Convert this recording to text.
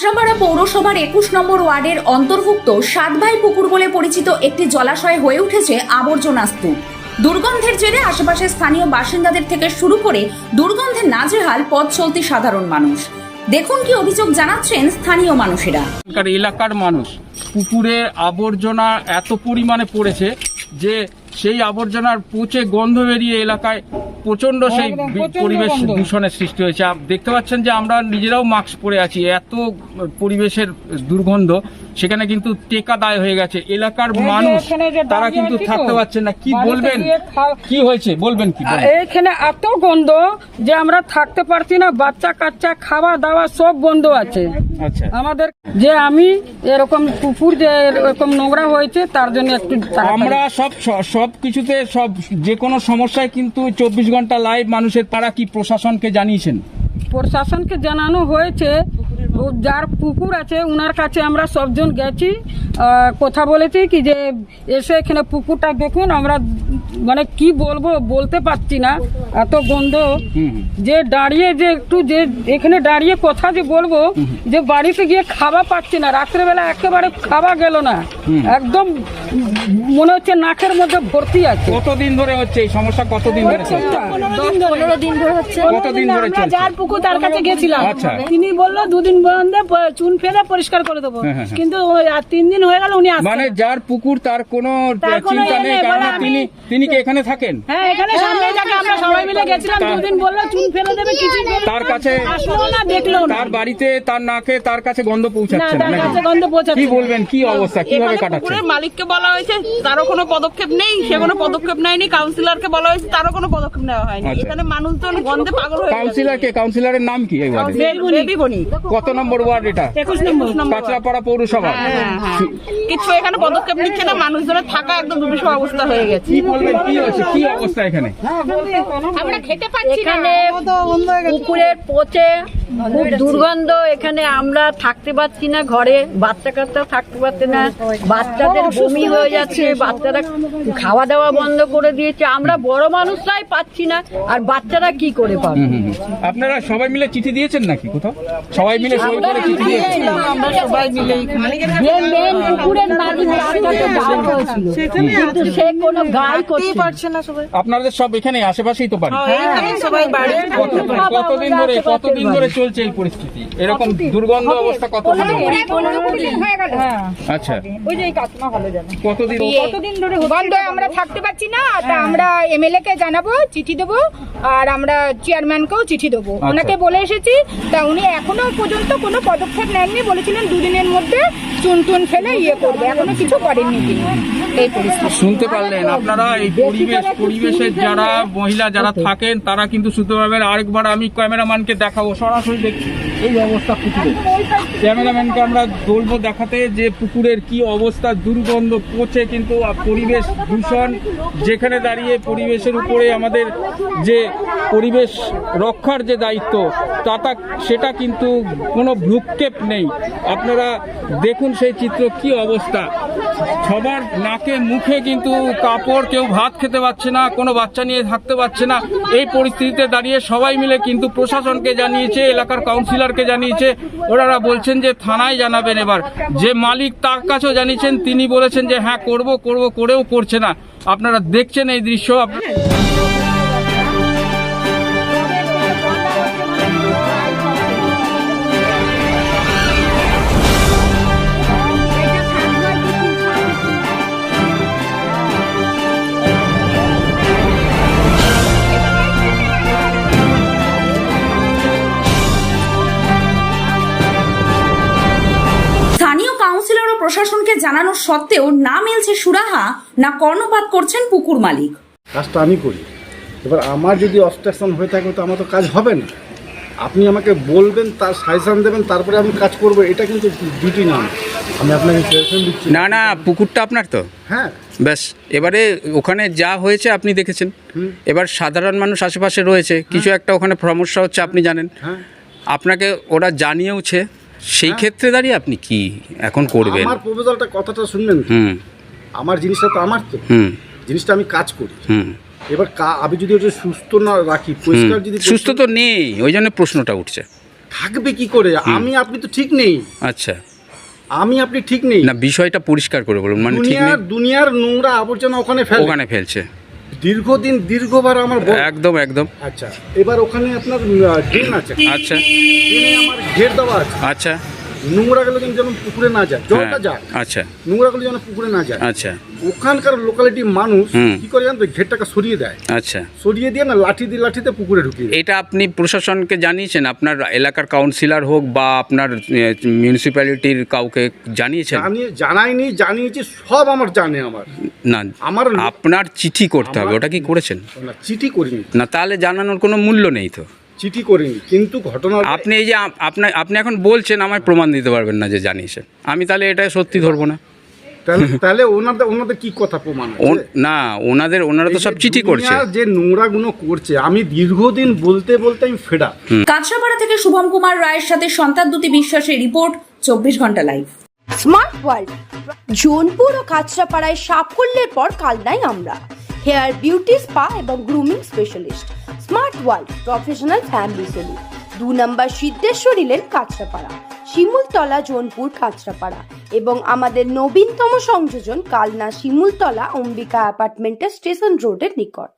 কাঁচরাপাড়া পৌরসভার একুশ নম্বর ওয়ার্ডের অন্তর্ভুক্ত সাতভাই পুকুর বলে পরিচিত একটি জলাশয় হয়ে উঠেছে আবর্জনা স্তূপ। দুর্গন্ধের জেরে আশেপাশের স্থানীয় বাসিন্দাদের থেকে শুরু করে দুর্গন্ধে নাজেহাল পথ চলতি সাধারণ মানুষ। দেখুন কি অভিযোগ জানাচ্ছেন স্থানীয় মানুষেরা। এলাকার মানুষ, পুকুরে আবর্জনা এত পরিমাণে পড়েছে যে সেই আবর্জনার পচে গন্ধ বেরিয়ে এলাকায় প্রচণ্ড সেই পরিবেশ দূষণের সৃষ্টি হয়েছে। দেখতে পাচ্ছেন যে আমরা নিজেরাও মাস্ক পরে আছি। এত পরিবেশের দুর্গন্ধ। সেখানে কিন্তু টেকা দায় হয়ে গেছে। এলাকার মানুষ তারা কিন্তু থাকতে পারছেন না। কি বলবেন? কি হয়েছে? বলবেন কি? এইখানে এত গন্ধ যে আমরা থাকতে পারছি না। বাচ্চা কাচ্চা খাওয়া দাওয়া সব বন্ধ আছে। আচ্ছা। আমাদের যে আমি এরকম পুকুর যে এরকম নোংরা হয়েছে তার জন্য একটু আমরা সব সব কিছুতে সব যে কোনো সমস্যায় কিন্তু চব্বিশ ঘণ্টা লাইভ মানুষের তারা কি প্রশাসনকে জানিয়েছেন? প্রশাসনকে জানানো হয়েছে যার পুকুর আছে ওনার কাছে আমরা সবজন গেছি। কথা বলেছি কি যে এসে এখানে পুকুরটা দেখুন, আমরা মানে কি বলব বলতে পারছি না। এত গন্ধ। যে দাঁড়িয়ে যে একটু যে এখানে দাঁড়িয়ে কথা যে বলব যে বাড়িতে গিয়ে খাওয়া পাচ্ছি না। রাত্রেবেলা একেবারে খাওয়া গেল না। একদম মনে হচ্ছে নাকের মধ্যে ভর্তি আছে। কতদিন ধরে হচ্ছে এই সমস্যা? কতদিন ধরে পনেরো দিন ধরে। হচ্ছে। কতদিন ধরে চলছে? যার পুকুর তার কাছে গেছিলাম। আচ্ছা। তিনি বলল দুদিন বন্ধে চুন ফেলে পরিষ্কার করে দেবো। হ্যাঁ, হ্যাঁ, হ্যাঁ। কিন্তু ওই আর তিন দিন হয়ে গেল উনি মানে যার পুকুর তার কোনো চিন্তা ইয়ে নেই নেই, কারণ তিনি তিনি কি এখানে থাকেন? হ্যাঁ এখানে সামনে যাকে আমরা সবাই মিলে গেছিলাম দুদিন বলল চুন ফেলে দেবে কিছু তার কাছে আসলো না দেখল না। তার বাড়িতে তার নাকে তার কাছে গন্ধ পৌঁছাচ্ছে না তার নাকি? কাছে গন্ধ কি পৌঁছাচ্ছে না। বলবেন কি অবস্থা? কীভাবে এখানে পুকুরের মালিককে বলা হয়েছে তারও কোনো পদক্ষেপ নেই সে কোনো পদক্ষেপ নেয়নি কাউন্সিলরকে বলা হয়েছে তারও কোনো পদক্ষেপ নেওয়া হয়নি। আচ্ছা। এখানে মানুষজন গন্ধে পাগল হয়ে গেছে। কাউন্সিলর কে কাউন্সিলরের নাম কি এই ওয়ার্ডে? কত নম্বর ওয়ার্ড এটা? একুশ নম্বর। কাঁচরাপাড়া পৌরসভা। হ্যাঁ হ্যাঁ। কিছু এখানে পদক্ষেপ নিচ্ছে না মানুষজনের থাকা একদম দুর্বিষহ অবস্থা হয়ে গেছে। কি বলবেন? কি হচ্ছে? কি অবস্থা এখানে? আমরা খেতে পাচ্ছি পুকুরের পচে খুব দুর্গন্ধ এখানে আমরা থাকতে পারছি না ঘরে বাচ্চা কাচ্চা থাকতে পারছে না। বাচ্চাদের বমি হয়ে যাচ্ছে বাচ্চারা খাওয়া দাওয়া বন্ধ করে দিয়েছে। আমরা বড় মানুষরাই পাচ্ছি না আর বাচ্চারা কি করে পাবে। আপনারা সবাই মিলে চিঠি দিয়েছেন নাকি কোথাও? সবাই মিলে সই করে চিঠি দিয়েছেন? যে মেন পুকুরের মালিক তার কাছে যাওয়া হয়েছিল। কিন্তু সে কোনো গায়ে করতে পারছে না আপনাদের সব এখানে আশেপাশেই তো বাড়ি। এখানে সবাই বাড়ি। কতদিন ধরে কতদিন ধরে চলছে এই পরিস্থিতি? এরকম দুর্গন্ধ অবস্থা কতদিন? ধরে? আচ্ছা কতদিন বন্ধ আমরা থাকতে পারছি না তা আমরা এমএলএ কে জানাব চিঠি দেবো আর আমরা চেয়ারম্যানকেও চিঠি দেবো। আচ্ছা। ওনাকে বলে এসেছি তা উনি এখনও পর্যন্ত কোনো পদক্ষেপ নেননি বলেছিলেন দুদিনের মধ্যে চুন টুন ফেলে ইয়ে করবে। এখনও কিছু করেননি তিনি। এই পরিস্থিতি। শুনতে পারলেন আপনারা এই পরিবেশ পরিবেশের যারা মহিলা যারা থাকেন তারা কিন্তু শুনতে পারবেন আরেকবার আমি ক্যামেরাম্যানকে দেখাবো। সরাসরি দেখছি, এই অবস্থা পুকুরে ক্যামেরাম্যানকে আমরা বলব দেখাতে যে পুকুরের কি অবস্থা, দুর্গন্ধ পচে কিন্তু পরিবেশ দূষণ, যেখানে দাঁড়িয়ে পরিবেশের উপরে আমাদের যে পরিবেশ রক্ষার যে দায়িত্ব, তাতা, সেটা কিন্তু কোনো ভ্রুক্ষেপ নেই। আপনারা দেখুন সেই চিত্র কি অবস্থা। সবার নাকে মুখে কিন্তু কাপড়, কেউ ভাত খেতে পারছে না, কোনো বাচ্চা নিয়ে থাকতে পারছে না। এই পরিস্থিতিতে দাঁড়িয়ে সবাই মিলে কিন্তু প্রশাসনকে জানিয়েছে এলাকার কাউন্সিলরকে জানিয়েছে, ওনারা বলছেন যে থানায় জানাবেন এবার। যে মালিক তার কাছেও জানিয়েছেন, তিনি বলেছেন যে হ্যাঁ করব করব, করেও করছে না। আপনারা দেখছেন এই দৃশ্য জানানো সত্ত্বেও না মিলছে সুরাহা না কর্ণপাত করছেন পুকুর মালিক। কাজটা আমি করি। এবার আমার যদি অবস্ট্রাকশন হয়ে থাকে তো আমার তো কাজ হবে না। আপনি আমাকে বলবেন তার সাজেশন দেবেন তারপরে আমি কাজ করব এটা কিন্তু ডিউটি না আমি আপনাকে সাজেশন দিচ্ছি। না না পুকুরটা আপনার তো। হ্যাঁ। ব্যাস এবারে ওখানে যা হয়েছে আপনি দেখেছেন। এবার সাধারণ মানুষ আশেপাশে রয়েছে কিছু একটা ওখানে সমস্যা হচ্ছে আপনি জানেন। হ্যাঁ। আপনাকে ওরা জানিয়েওছে সেই ক্ষেত্রে দাঁড়িয়ে আপনি কি এখন করবেন? আমার প্রপোজালটা কথাটা শুনবেন হুম। আমার জিনিসটা তো আমার তো। হুম। জিনিসটা আমি কাজ করি। হুম। এবার কা- আমি যদি ওটা সুস্থ না রাখি পরিষ্কার যদি সুস্থ তো নেই ওই জন্য প্রশ্নটা উঠছে। থাকবে কি করে? আমি আপনি তো ঠিক নেই। আচ্ছা। আমি আপনি ঠিক নেই। না বিষয়টা পরিষ্কার করে বলুন মানে দুনিয়ার দুনিয়ার নোংরা আবর্জনা ওখানে ফেলে ওখানে ফেলছে। দীর্ঘদিন দীর্ঘবার আমার একদম একদম। আচ্ছা এবার ওখানে আপনার ড্রেন আছে। আচ্ছা। ড্রেনে আমার ঘের দেওয়া আছে। আচ্ছা। নোংরাগুলো যেন যেন পুকুরে না যায় জলটা হ্যাঁ, যায়। আচ্ছা। নোংরাগুলো যেন পুকুরে না যায়। আচ্ছা। ওখানকার লোকালিটি মানুষ। কি করে জানতো ঘেরটাকে সরিয়ে দেয়। আচ্ছা। সরিয়ে দিয়ে না লাঠি দিয়ে লাঠিতে পুকুরে ঢুকিয়ে এটা আপনি প্রশাসনকে জানিয়েছেন? আপনার এলাকার কাউন্সিলর হোক বা আপনার মিউনিসিপ্যালিটির কাউকে জানিয়েছেন? জানিয়ে জানাইনি জানিয়েছি সব আমার জানে আমার। না আমার আপনার চিঠি করতে হবে ওটা কি করেছেন? না চিঠি করিনি। না তাহলে জানানোর কোনো মূল্য নেই তো। চিঠি করিনি কিন্তু ঘটনা আপনি এই যে আপ- আপনার আপনি এখন বলছেন আমায় প্রমাণ দিতে পারবেন না যে জানিয়েছেন। আমি তাহলে এটা সত্যি ধরবো না। তাহলে ওনাদের ওনাদের কি কথা প্রমাণ ও- না ওনাদের ওনারা তো সব চিঠি করছে। যে নোংরাগুলো করছে আমি দীর্ঘদিন বলতে বলতে আমি ফেডা কাঁচরাপাড়া থেকে শুভম কুমার রায়ের সাথে সন্তান দুটি বিশ্বাসের রিপোর্ট চব্বিশ ঘণ্টা লাইভ স্মার্ট ওয়ার্ল্ড জোনপুর ও কাঁচরাপাড়ায় সাফল্যের পর কালনাই আমরা। হেয়ার বিউটি স্পা এবং grooming specialist smart world professional family salon. দু নম্বর সিদ্ধেশ্বরী লেন কাঁচরাপাড়া, শিমুলতলা জোনপুর কাঁচরাপাড়া এবং আমাদের নবীনতম সংযোজন কালনা শিমুলতলা অম্বিকা অ্যাপার্টমেন্টের স্টেশন রোডের নিকট।